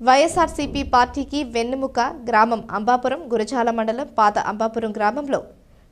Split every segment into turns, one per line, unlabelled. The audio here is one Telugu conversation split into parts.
వైఎస్ఆర్సీపీ పార్టీకి వెన్నెముక గ్రామం అంబాపురం గురజాల మండలం పాత అంబాపురం గ్రామంలో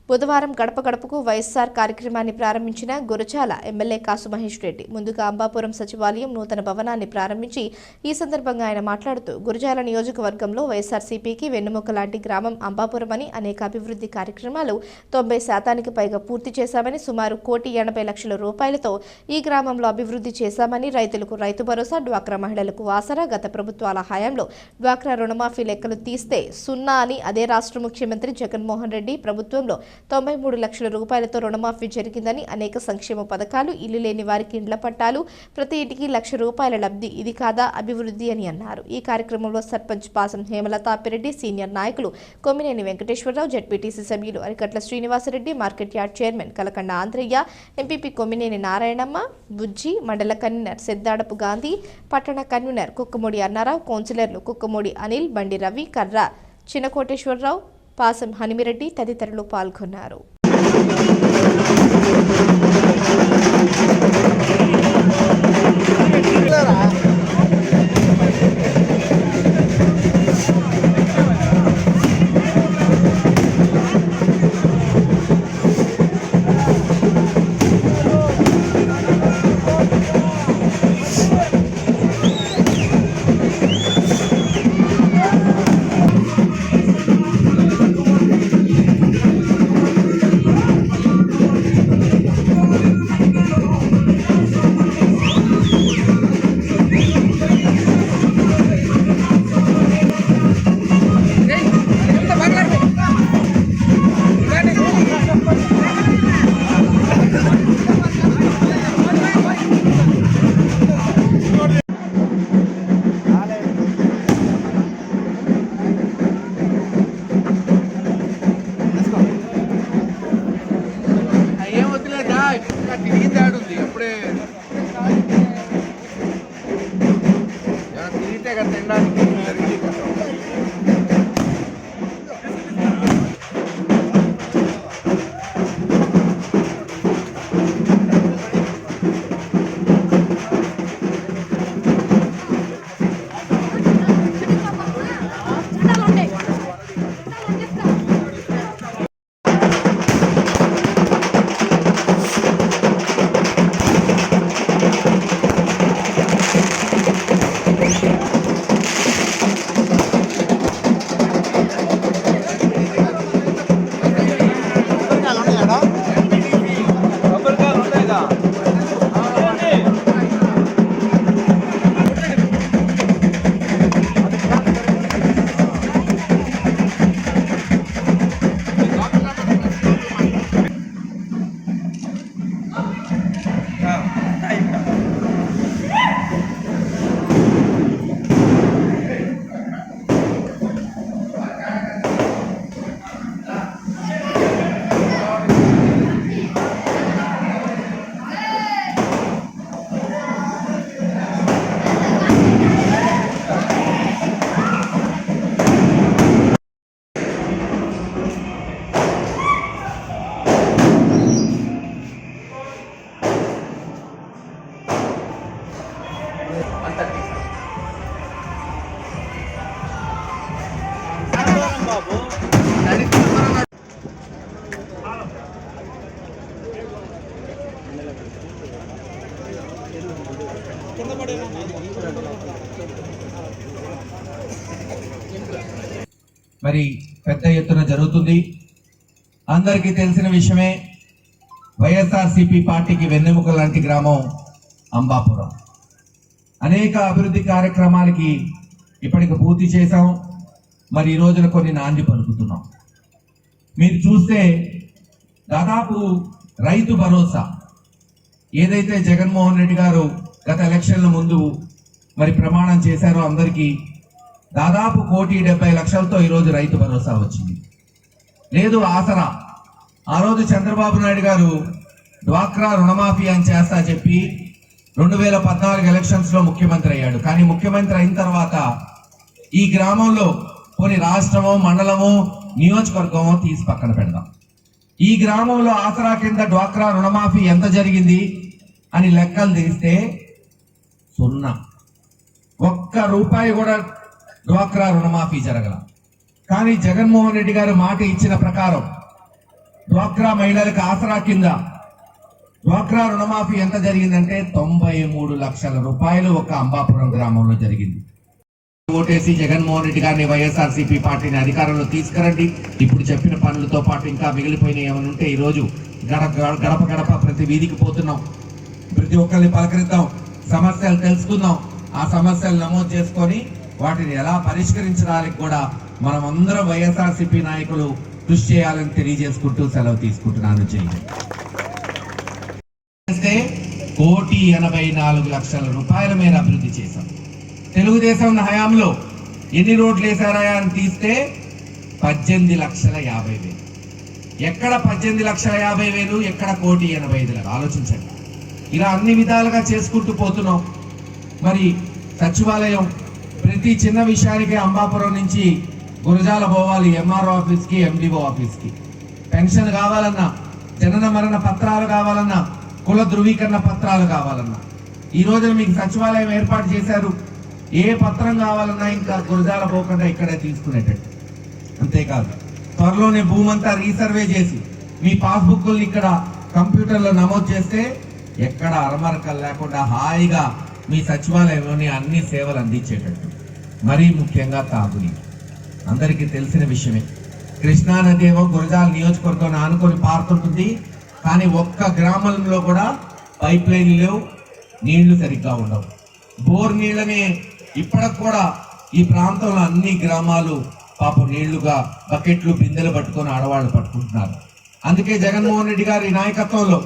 బుధవారం గడప గడపకు వైఎస్ఆర్ కార్యక్రమాన్ని ప్రారంభించిన గురజాల ఎమ్మెల్యే కాసు మహేష్ రెడ్డి ముందుగా అంబాపురం సచివాలయం నూతన భవనాన్ని ప్రారంభించి ఈ సందర్భంగా ఆయన మాట్లాడుతూ గురజాల నియోజకవర్గంలో వైఎస్ఆర్సీపీకి వెన్నుముక లాంటి గ్రామం అంబాపురం అని అనేక అభివృద్ధి కార్యక్రమాలు తొంభై శాతానికి పైగా పూర్తి చేశామని సుమారు కోటి ఎనభై లక్షల రూపాయలతో ఈ గ్రామంలో అభివృద్ధి చేశామని రైతులకు రైతు భరోసా డ్వాక్రా మహిళలకు ఆసరా గత ప్రభుత్వాల హయాంలో డ్వాక్రా రుణమాఫీ లెక్కలు తీస్తే సున్నా అని అదే రాష్ట్ర ముఖ్యమంత్రి జగన్మోహన్ రెడ్డి ప్రభుత్వంలో తొంభై మూడు లక్షల రూపాయలతో రుణమాఫీ జరిగిందని అనేక సంక్షేమ పథకాలు ఇల్లు లేని వారికి ఇండ్ల పట్టాలు ప్రతి ఇంటికి లక్ష రూపాయల లబ్ధి ఇది కాదా అభివృద్ధి అని అన్నారు. ఈ కార్యక్రమంలో సర్పంచ్ పాసం హేమలత అప్పిరెడ్డి సీనియర్ నాయకులు కొమ్మినేని వెంకటేశ్వరరావు జడ్పీటీసీ సభ్యులు Arikatla Srinivasareddy market yard chairman Kalakanda Andhrayya MPP Kommineni Narayanamma Bujji మండల కన్వీనర్ సిద్దాడపు గాంధీ పట్టణ కన్వీనర్ కుక్కమూడి అన్నారావు కౌన్సిలర్లు కుక్కమూడి అనిల్ బండి రవి కర్ర చినకోటేశ్వరరావు పాసం హనిమిరెడ్డి తదితరులు పాల్గొన్నారు.
プレ
మరి పెద్ద ఎత్తున జరుగుతుంది. అందరికీ తెలిసిన విషయమే వైఎస్ఆర్సిపి పార్టీకి వెన్నెముక లాంటి గ్రామం అంబాపురం. అనేక అభివృద్ధి కార్యక్రమాలకి ఇప్పటికి పూర్తి చేశాం. మరి ఈ రోజున కొన్ని నాంది పలుకుతున్నాం. మీరు చూస్తే దాదాపు రైతు భరోసా ఏదైతే జగన్మోహన్ రెడ్డి గారు గత ఎలక్షన్ల ముందు మరి ప్రమాణం చేశారో అందరికీ దాదాపు కోటి డెబ్బై లక్షలతో ఈరోజు రైతు భరోసా వచ్చింది. లేదు ఆసరా. ఆ రోజు చంద్రబాబు నాయుడు గారు డ్వాక్రా రుణమాఫీ అని చేస్తా చెప్పి రెండు వేల పద్నాలుగు ఎలక్షన్స్లో ముఖ్యమంత్రి అయ్యాడు. కానీ ముఖ్యమంత్రి అయిన తర్వాత ఈ గ్రామంలో కొన్ని రాష్ట్రమో మండలమో నియోజకవర్గమో తీసి పక్కన పెడదాం. ఈ గ్రామంలో ఆసరా కింద డ్వాక్రా రుణమాఫీ ఎంత జరిగింది అని లెక్కలు తీస్తే సున్నా. ఒక్క రూపాయి కూడా డ్వాక్రా రుణమాఫీ జరగల. కానీ జగన్మోహన్ రెడ్డి గారు మాట ఇచ్చిన ప్రకారం డ్వాక్రా మహిళలకు ఆసరా కింద డ్వాక్రా రుణమాఫీ ఎంత జరిగిందంటే తొంభై మూడు లక్షల రూపాయలు ఒక అంబాపురం గ్రామంలో జరిగింది. ఓటేసి జగన్మోహన్ రెడ్డి గారిని వైఎస్ఆర్సీపీ పార్టీని అధికారంలో తీసుకురండి. ఇప్పుడు చెప్పిన పనులతో పాటు ఇంకా మిగిలిపోయిన ఏమైనా ఉంటే ఈ రోజు గడప గడప గడప ప్రతి వీధికి పోతున్నాం. ప్రతి ఒక్కరిని పలకరిద్దాం. సమస్యలు తెలుసుకుందాం. ఆ సమస్యలు నమోదు చేసుకొని వాటిని ఎలా పరిష్కరించడానికి కూడా మనం అందరం వైఎస్ఆర్సీపీ నాయకులు కృషి చేయాలని తెలియజేసుకుంటూ సెలవు తీసుకుంటున్నాను. చేయండి కోటి ఎనభై నాలుగు లక్షల రూపాయల మేర అభివృద్ధి చేశాం. తెలుగుదేశం హయాంలో ఎన్ని రోడ్లు వేశారా అని తీస్తే పద్దెనిమిది లక్షల యాభై వేలు. ఎక్కడ పద్దెనిమిది లక్షల యాభై వేలు ఎక్కడ కోటి ఎనభై ఐదు లక్షలు ఆలోచించండి. ఇలా అన్ని విధాలుగా చేసుకుంటూ పోతున్నాం. మరి సచివాలయం ప్రతి చిన్న విషయానికి అంబాపురం నుంచి గురజాల పోవాలి ఎంఆర్ఓ ఆఫీస్కి ఎండిఓ ఆఫీస్కి. పెన్షన్ కావాలన్నా జనన మరణ పత్రాలు కావాలన్నా కుల ధృవీకరణ పత్రాలు కావాలన్నా. ఈ రోజున మీకు సచివాలయం ఏర్పాటు చేశారు. ఏ పత్రం కావాలన్నా ఇంకా గురజాల పోకుండా ఇక్కడే తీసుకునేటట్టు. అంతేకాదు త్వరలోనే భూమంతా రీసర్వే చేసి మీ పాస్బుక్లు ఇక్కడ కంప్యూటర్లో నమోదు చేస్తే ఎక్కడ అరమరకలు లేకుండా హాయిగా మీ సచివాలయంలోని అన్ని సేవలు అందించేటట్టు. మరీ ముఖ్యంగా తాగునీరు. అందరికీ తెలిసిన విషయమే. కృష్ణా ఏమో గురజాల నియోజకవర్గం ఆనుకొని పారుతుంటుంది. కానీ ఒక్క గ్రామంలో కూడా పైప్ లైన్ లేవు నీళ్ళు సరిగ్గా ఉండవు. బోర్ నీళ్ళనే ఇప్పటికి కూడా ఈ ప్రాంతంలో అన్ని గ్రామాలు పాపం నీళ్ళుగా బకెట్లు బిందెలు పట్టుకొని ఆడవాళ్ళు పట్టుకుంటున్నారు. అందుకే జగన్మోహన్ రెడ్డి గారి నాయకత్వంలో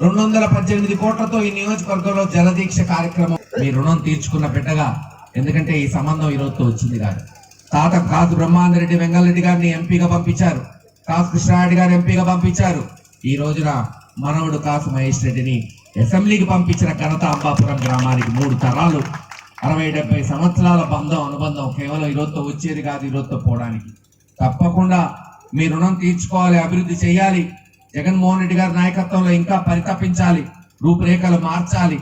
రెండు వందల పద్దెనిమిది కోట్లతో ఈ నియోజకవర్గంలో జలదీక్ష కార్యక్రమం మీ రుణం తీర్చుకున్న బిడ్డగా ఎందుకంటే ఈ సంబంధం ఈరోజుతో వచ్చింది కాదు. తాత కాసు బ్రహ్మాందరెడ్డి వెంగళరెడ్డి గారిని ఎంపీగా పంపించారు. కాసు కృష్ణారెడ్డి గారు ఎంపీగా పంపించారు. ఈ రోజున మనవడు కాసు మహేష్ రెడ్డిని అసెంబ్లీకి పంపించిన ఘనత అంబాపురం గ్రామానికి మూడు తరాలు. అరవై డెబ్బై సంవత్సరాల బంధం అనుబంధం కేవలం ఈరోజుతో వచ్చేది కాదు ఈరోజుతో పోవడానికి. తప్పకుండా మీ రుణం తీర్చుకోవాలి అభివృద్ధి చేయాలి. జగన్మోహన్ రెడ్డి గారి నాయకత్వంలో ఇంకా పరితపించాలి. రూపురేఖలు మార్చాలి.